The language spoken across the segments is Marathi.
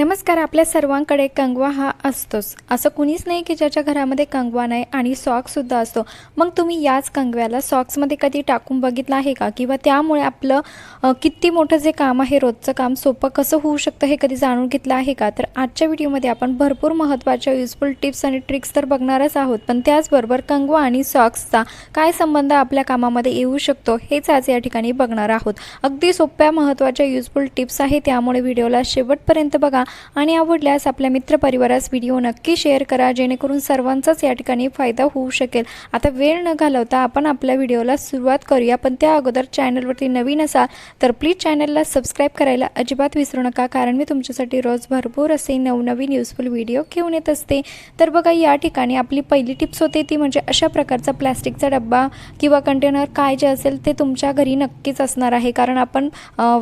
नमस्कार आपल्या सर्वांकडे कंगवा हा असतोच. असं कुणीच नाही की ज्याच्या घरामध्ये कंगवा नाही आणि सॉक्ससुद्धा असतो. मग तुम्ही याच कंगव्याला सॉक्समध्ये कधी टाकून बघितलं आहे का? किंवा त्यामुळे आपलं किती मोठं जे काम आहे रोजचं काम सोपं कसं होऊ शकतं हे कधी जाणून घेतलं आहे का? तर आजच्या व्हिडिओमध्ये आपण भरपूर महत्त्वाच्या युजफुल टिप्स आणि ट्रिक्स तर बघणारच आहोत. पण त्याचबरोबर कंगवा आणि सॉक्सचा काय संबंध आपल्या कामामध्ये येऊ शकतो हेच आज या ठिकाणी बघणार आहोत. अगदी सोप्या महत्त्वाच्या युजफुल टिप्स आहे. त्यामुळे व्हिडिओला शेवटपर्यंत बघा. आणि आवडल्यास आपल्या मित्रपरिवारास व्हिडिओ नक्की शेअर करा जेणेकरून सर्वांचाच या ठिकाणी फायदा होऊ शकेल. आता वेळ न घालवता आपण आपल्या व्हिडिओला सुरुवात करूया पण त्या अगोदर चॅनलवरती नवीन असाल तर प्लीज चॅनलला सबस्क्राईब करायला अजिबात विसरू नका कारण मी तुमच्यासाठी रोज भरपूर असे नवनवीन युजफुल व्हिडिओ घेऊन येत असते. तर बघा या ठिकाणी आपली पहिली टिप्स होते ती म्हणजे अशा प्रकारचा प्लॅस्टिकचा डब्बा किंवा कंटेनर काय जे असेल ते तुमच्या घरी नक्कीच असणार आहे कारण आपण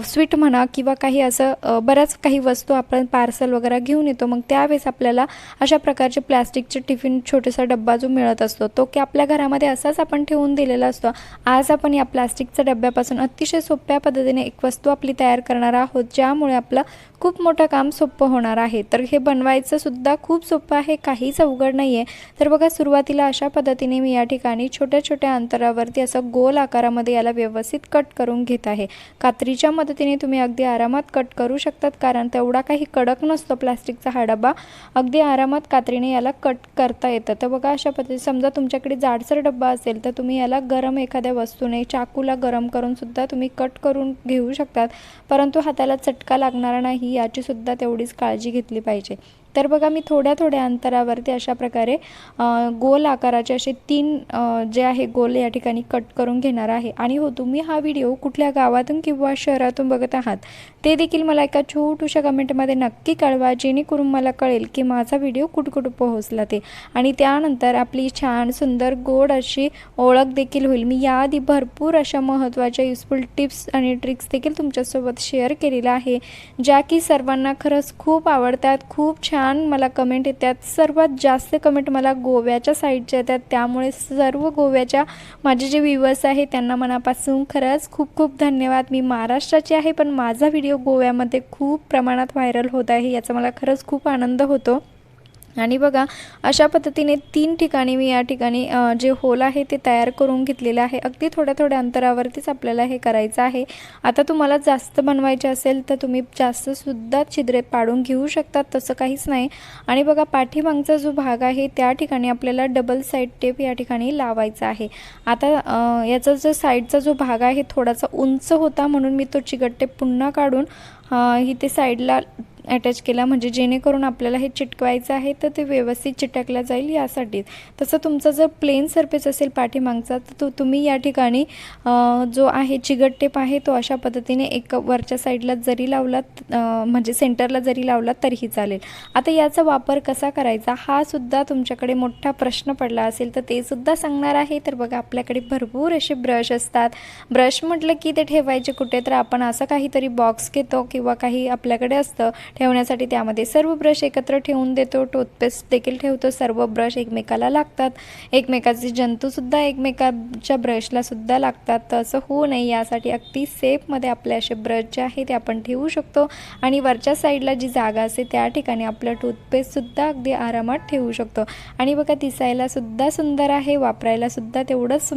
स्वीट म्हणा किंवा काही असं बऱ्याच काही वस्तू आपण पार्सल वगैरे घेऊन येतो. मग त्यावेळेस आपल्याला अशा प्रकारचे प्लॅस्टिकचे टिफिन छोटासा डब्बा जो मिळत असतो तो की आपल्या घरामध्ये असाच आपण ठेवून दिलेला असतो. आज आपण या प्लॅस्टिकच्या डब्यापासून अतिशय सोप्या पद्धतीने एक वस्तू आपली तयार करणार आहोत ज्यामुळे आपलं खूप मोठं काम सोपं होणार आहे. तर हे बनवायचं सुद्धा खूप सोपं आहे काहीच अवघड नाही आहे तर बघा सुरुवातीला अशा पद्धतीने मी या ठिकाणी छोट्या छोट्या अंतरावरती असं गोल आकारामध्ये याला व्यवस्थित कट करून घेत आहे. कात्रीच्या मदतीने तुम्ही अगदी आरामात कट करू शकतात कारण तेवढा काही कडक नसतो प्लास्टिकचा हा डबा. अगदी आरामात कात्रीने याला कट करता येतं. तर बघा अशा पद्धतीने समजा तुमच्याकडे जाडसर डब्बा असेल तर तुम्ही याला गरम एखाद्या वस्तूने चाकूला गरम करून सुद्धा तुम्ही कट करून घेऊ शकतात. परंतु हाताला चटका लागणार नाही याचीसुद्धा तेवढीच काळजी घेतली पाहिजे. तर बघा मी थोड्या थोड्या अंतरावरती अशा प्रकारे गोल आकाराचे असे तीन जे आहे गोल या ठिकाणी कट करून घेणार आहे. आणि हो तुम्ही हा व्हिडिओ कुठल्या गावातून किंवा शहरातून बघत आहात ते देखील मला एका छोटूशा कमेंटमध्ये नक्की कळवा जेणेकरून मला कळेल की माझा व्हिडिओ कुठं पोहोचला ते. आणि त्यानंतर आपली छान सुंदर गोड अशी ओळख देखील होईल. मी याआधी भरपूर अशा महत्त्वाच्या युजफुल टिप्स आणि ट्रिक्स देखील तुमच्यासोबत शेअर केलेल्या आहे ज्या की सर्वांना खरंच खूप आवडतात खूप छान छान मला कमेंट येतात. सर्वात जास्त कमेंट मला गोव्याच्या साईडच्या येतात. त्यामुळे सर्व गोव्याच्या माझे जे व्ह्युअर्स आहे त्यांना मनापासून खरंच खूप खूप धन्यवाद. मी महाराष्ट्राची आहे पण माझा व्हिडिओ गोव्यामध्ये खूप प्रमाणात व्हायरल होत आहे याचा मला खरंच खूप आनंद होतो. आणि बघा अशा पद्धतीने तीन ठिकाणी मी या ठिकाणी जे होल आहे ते तयार करून घेतलेलं आहे. अगदी थोड्या थोड्या अंतरावरतीच आपल्याला हे करायचं आहे. आता तुम्हाला जास्त बनवायचे असेल तर तुम्ही जास्तसुद्धा छिद्रे पाडून घेऊ शकतात तसं काहीच नाही. आणि बघा पाठीमागचा जो भाग आहे त्या ठिकाणी आपल्याला डबल साईड टेप या ठिकाणी लावायचा आहे. आता याचा जो साईडचा जो भाग आहे थोडासा उंच होता म्हणून मी तो चिकट टेप पुन्हा काढून इथे साईडला अटॅच केला. म्हणजे जेणेकरून आपल्याला हे चिटकवायचं आहे तर ते व्यवस्थित चिटकल्या जाईल यासाठी. तसं तुमचा जर प्लेन सरफेस असेल पाठीमागचा तर तो तुम्ही या ठिकाणी जो आहे चिगट टेप आहे तो अशा पद्धतीने एक वरच्या साईडला जरी लावलात म्हणजे सेंटरला जरी लावलात तरीही चालेल. आता याचा वापर कसा करायचा? हा सुद्धा तुमच्याकडे मोठा प्रश्न पडला असेल तर ते सुद्धा सांगणार आहे. तर बघा आपल्याकडे भरपूर असे ब्रश असतात. ब्रश म्हटलं की ते ठेवायचे कुठे? तर आपण असं काहीतरी बॉक्स घेतो की किंवा काही आपल्याकडे असतं ठेवण्यासाठी त्यामध्ये सर्व ब्रश एकत्र ठेवून देतो. टूथपेस्ट देखील ठेवतो. सर्व ब्रश एकमेकाला लागतात. एकमेकाचे जंतूसुद्धा एकमेकाच्या ब्रशलासुद्धा लागतात. तर असं होऊ नये. यासाठी अगदी सेफमध्ये आपले असे ब्रश जे आहे ते आपण ठेवू शकतो. आणि वरच्या साईडला जी जागा असते त्या ठिकाणी आपलं टूथपेस्टसुद्धा अगदी आरामात ठेवू शकतो. आणि बघा दिसायलासुद्धा सुंदर आहे. वापरायलासुद्धा तेवढंच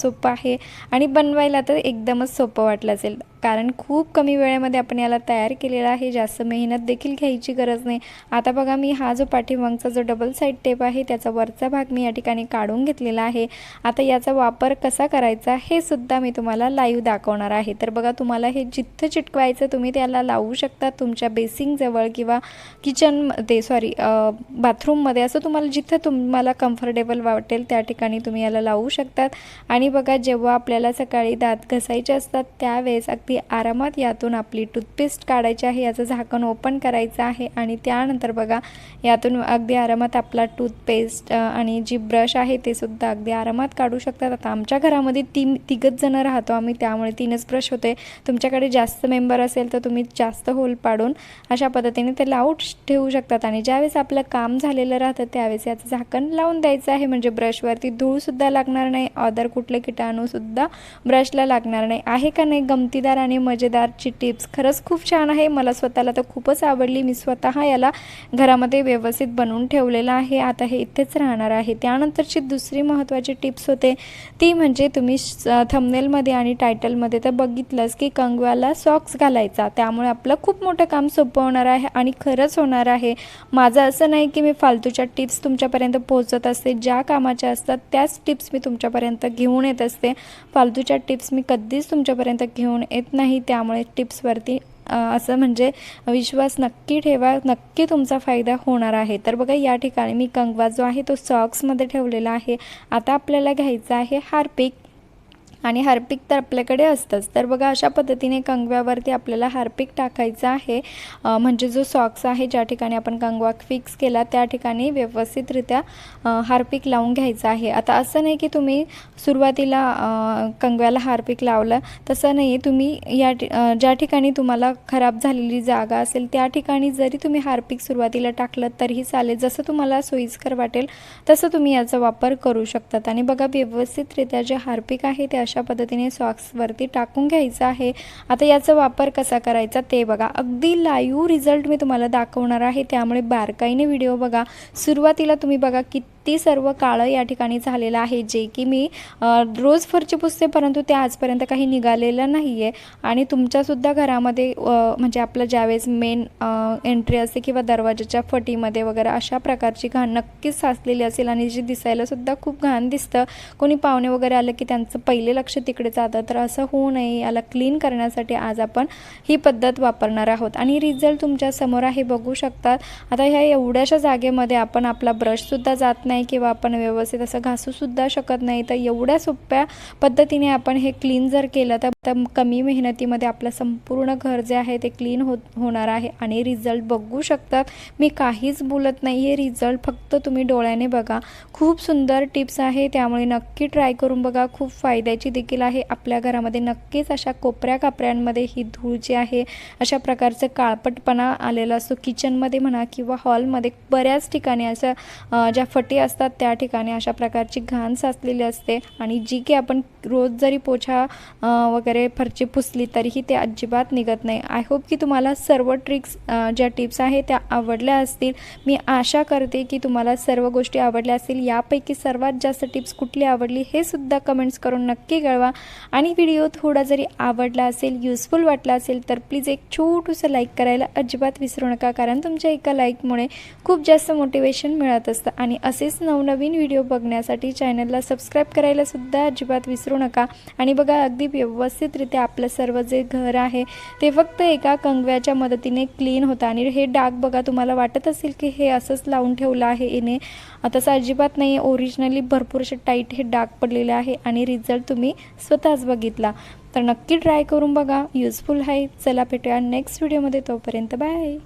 सोपं आहे. आणि बनवायला तर एकदमच सोपं वाटलं असेल. कारण खूप कमी वेळेमध्ये आपण याला तयार केलेला आहे. जास्त मेहनत देखील घ्यायची गरज नाही. आता बघा मी हा जो पाठीमागचा जो डबल साईड टेप आहे त्याचा वरचा भाग मी या ठिकाणी काढून घेतलेला आहे. आता याचा वापर कसा करायचा हे सुद्धा मी तुम्हाला लाईव्ह दाखवणार आहे. तर बघा तुम्हाला हे जिथं चिटकवायचं तुम्ही त्याला लावू शकता तुमच्या बेसिंगजवळ किंवा किचन ते सॉरी बाथरूममध्ये असं तुम्हाला जिथं तुम्हाला कम्फर्टेबल वाटेल त्या ठिकाणी तुम्ही याला लावू शकतात. आणि बघा जेव्हा आपल्याला सकाळी दात घसायचे असतात त्यावेळेस अगदी आरामात यातून आपली टूथपेस्ट काढायची आहे याचं झाकण ओपन करायचं आहे आणि त्यानंतर बघा यातून अगदी आरामात आपला टूथपेस्ट आणि जी ब्रश आहे ते सुद्धा अगदी आरामात काढू शकतात. आता आमच्या घरामध्ये तीन तिघच जणं राहतो आम्ही त्यामुळे तीनच ब्रश होते. तुमच्याकडे जास्त मेंबर असेल तर तुम्ही जास्त होल पाडून अशा पद्धतीने ते लावून ठेवू शकतात. आणि ज्यावेळेस आपलं काम झालेलं राहतं त्यावेळेस याचं झाकण लावून द्यायचं आहे. म्हणजे ब्रशवरती धूळसुद्धा लागणार नाही अदर कुठले किटाणूसुद्धा ब्रशला लागणार नाही. आहे का नाही गमतीदार आणि मजेदारची टिप्स खरंच खूप छान आहे. मला स्वतःला तर खूपच आवडली. मी स्वतः याला घरामध्ये व्यवस्थित बनवून ठेवलेलं आहे. आता हे इथेच राहणार आहे. त्यानंतरची दुसरी महत्त्वाची टिप्स होते. ती म्हणजे तुम्ही थमनेलमध्ये आणि टायटलमध्ये तर बघितलंच की कंगव्याला सॉक्स घालायचा. त्यामुळे आपलं खूप मोठं काम सोपं होणार आहे आणि खरंच होणार आहे. माझं असं नाही की मी फालतूच्या टिप्स तुमच्यापर्यंत पोहोचत असते. ज्या कामाच्या असतात त्याच टिप्स मी तुमच्यापर्यंत घेऊन येत असते. फालतूच्या टिप्स मी कधीच तुमच्यापर्यंत घेऊन येत नाही त्यामुळे टिप्सवरती असं म्हणजे विश्वास नक्की ठेवा नक्की तुमचा फायदा होणार आहे. तर बघा या ठिकाणी मी कंगवा जो आहे तो सॉक्समध्ये ठेवलेला आहे. आता आपल्याला घ्यायचा आहे हार्पिक आणि हार्पिक तर आपल्याकडे असतंच. तर बघा अशा पद्धतीने कंगव्यावरती आपल्याला हार्पिक टाकायचं आहे. म्हणजे जो सॉक्स आहे ज्या ठिकाणी आपण कंगवा फिक्स केला त्या ठिकाणी व्यवस्थितरित्या हार्पिक लावून घ्यायचं आहे. आता असं नाही की तुम्ही सुरुवातीला कंगव्याला हार्पिक लावलं. तसं नाही तुम्ही या ज्या ठिकाणी तुम्हाला खराब झालेली जागा असेल त्या ठिकाणी जरी तुम्ही हार्पिक सुरुवातीला टाकलं तरीही चालेल. जसं तुम्हाला सोयीस्कर वाटेल तसं तुम्ही याचा वापर करू शकतात. आणि बघा व्यवस्थितरित्या जे हार्पिक आहे ते अशा पद्धतीने सॉक्सवरती टाकून घ्यायचं आहे. आता याचा वापर कसा करायचा ते बघा. अगदी लाईव्ह रिझल्ट मी तुम्हाला दाखवणार आहे. त्यामुळे बारकाईने व्हिडिओ बघा. सुरुवातीला तुम्ही बघा किती ती सर्व काळं या ठिकाणी झालेलं आहे जे की मी रोज फरची पुसते परंतु ते आजपर्यंत काही निघालेलं नाही आहे आणि तुमच्यासुद्धा घरामध्ये म्हणजे आपलं ज्यावेळेस मेन एंट्री असते किंवा दरवाजाच्या फटीमध्ये वगैरे अशा प्रकारची घाण नक्कीच साचलेली असेल आणि जी दिसायलासुद्धा खूप घाण दिसतं. कोणी पाहुणे वगैरे आलं की त्यांचं पहिले लक्ष तिकडे जातं तर असं होऊ नये. याला क्लीन करण्यासाठी आज आपण ही पद्धत वापरणार आहोत. आणि रिझल्ट तुमच्यासमोर आहे बघू शकतात. आता ह्या एवढ्याशा जागेमध्ये आपण आपला ब्रशसुद्धा जात नाही किंवा आपण व्यवस्थित असं घासूसुद्धा शकत नाही तर एवढ्या सोप्या पद्धतीने आपण हे क्लीन जर केलं तर कमी मेहनतीमध्ये आपलं संपूर्ण घर जे आहे ते क्लीन होत होणार आहे. आणि रिझल्ट बघू शकतात. मी काहीच बोलत नाही हे रिझल्ट फक्त तुम्ही डोळ्याने बघा. खूप सुंदर टिप्स आहे त्यामुळे नक्की ट्राय करून बघा. खूप फायद्याची देखील आहे. आपल्या घरामध्ये नक्कीच अशा कोपऱ्या कापऱ्यांमध्ये ही धूळ जी आहे अशा प्रकारचं काळपटपणा आलेला असतो. किचनमध्ये म्हणा किंवा हॉलमध्ये बऱ्याच ठिकाणी अशा ज्या फटी असतात त्या ठिकाणी अशा प्रकारची घाण साचलेली असते आणि जी की आपण रोज जरी पोछा वगैरे फरची पुसली तरीही ते अजिबात निघत नाही. आय होप की तुम्हाला सर्व ट्रिक्स ज्या टिप्स आहेत त्या आवडल्या असतील. मी आशा करते की तुम्हाला सर्व गोष्टी आवडल्या असतील. यापैकी सर्वात जास्त टिप्स कुठली आवडली हे सुद्धा कमेंट्स करून नक्की कळवा. आणि व्हिडिओ थोडा जरी आवडला असेल युजफुल वाटला असेल तर प्लीज एक छोटूसं लाईक करायला अजिबात विसरू नका. कारण तुमच्या एका लाईकमुळे खूप जास्त मोटिवेशन मिळत असतं. आणि असे असेच नवनवीन व्हिडिओ बघण्यासाठी चॅनलला सबस्क्राईब करायलासुद्धा अजिबात विसरू नका. आणि बघा अगदी व्यवस्थितरित्या आपलं सर्व जे घर आहे ते फक्त एका कंगव्याच्या मदतीने क्लीन होतं. आणि हे डाग बघा तुम्हाला वाटत असेल की हे असंच लावून ठेवलं आहे येणे तसं अजिबात नाही आहे ओरिजिनली भरपूर असे टाईट हे डाग पडलेले आहे आणि रिझल्ट तुम्ही स्वतःच बघितला. तर नक्की ट्राय करून बघा युजफुल आहे. चला भेटूया नेक्स्ट व्हिडिओमध्ये तोपर्यंत बाय